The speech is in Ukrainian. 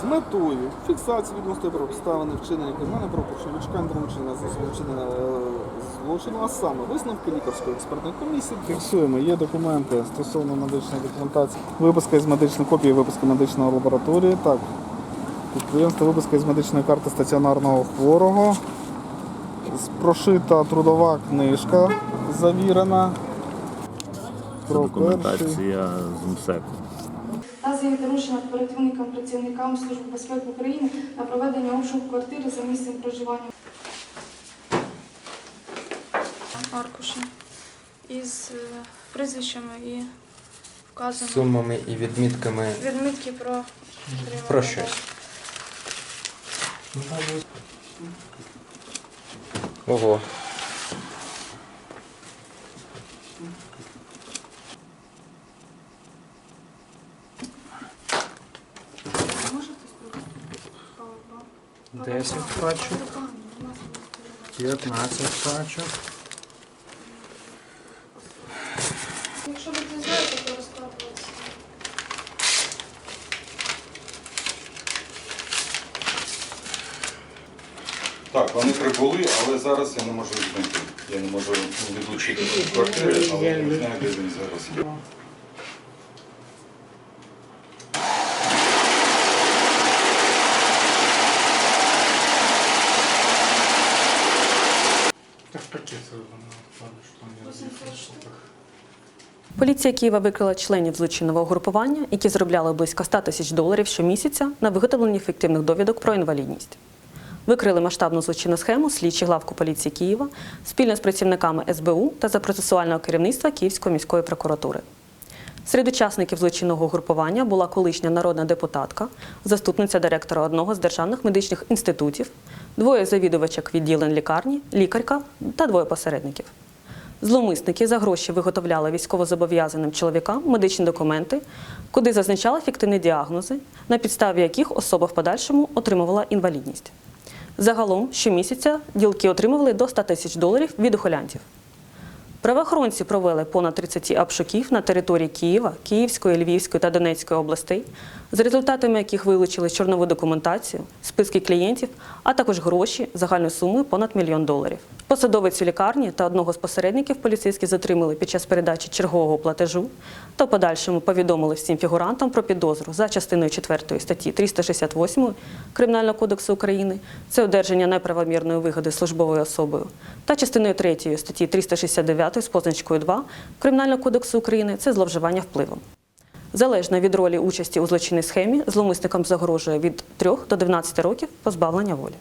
з метою фіксації відносно обставини вчинення кримінального правопорушення, вичекання вручення за вчинення е, злочину, а саме висновки лікарської експертної комісії. Фіксуємо, є документи стосовно медичної документації, виписка із медичної копії, виписка медичної лабораторії. Так, підприємство виписка із медичної карти стаціонарного хворого. Прошита трудова книжка завірена. Про перший. Документація з МСЕКу. та за доручення оперативникам працівникам Служби безпеки України на проведення обшуку квартири за місцем проживання. Аркуші із е, прізвищами і вказано сумами і відмітками відмітки про про щось. Ого. 10 пачок, 15 пачок. Якщо ви не знаєте, то розкладуватися. Так, вони прибули, але зараз я не можу їх знайти. Я не можу відлучити з квартири, але я не знаю, де він зараз є. Поліція Києва викрила членів злочинного угрупування, які заробляли близько 100 тисяч доларів щомісяця на виготовленні фіктивних довідок про інвалідність. Викрили масштабну злочинну схему слідчі главку поліції Києва спільно з працівниками СБУ та за процесуального керівництва Київської міської прокуратури. Серед учасників злочинного угрупування була колишня народна депутатка, заступниця директора одного з державних медичних інститутів, двоє завідувачок відділень лікарні, лікарка та двоє посередників. Зловмисники за гроші виготовляли військовозобов'язаним чоловікам медичні документи, куди зазначали фіктивні діагнози, на підставі яких особа в подальшому отримувала інвалідність. Загалом щомісяця ділки отримували до 100 тисяч доларів від ухилянтів. Правоохоронці провели понад 30 обшуків на території Києва, Київської, Львівської та Донецької областей, за результатами яких вилучили чорнову документацію, списки клієнтів, а також гроші загальною сумою понад мільйон доларів. Посадовицю лікарні та одного з посередників поліцейські затримали під час передачі чергового платежу та в подальшому повідомили всім фігурантам про підозру за частиною 4 статті 368 Кримінального кодексу України це одержання неправомірної вигоди службовою особою та частиною 3 статті 369 з позначкою 2 Кримінального кодексу України це зловживання впливом. Залежно від ролі участі у злочинній схемі, зловмисникам загрожує від 3 до 12 років позбавлення волі.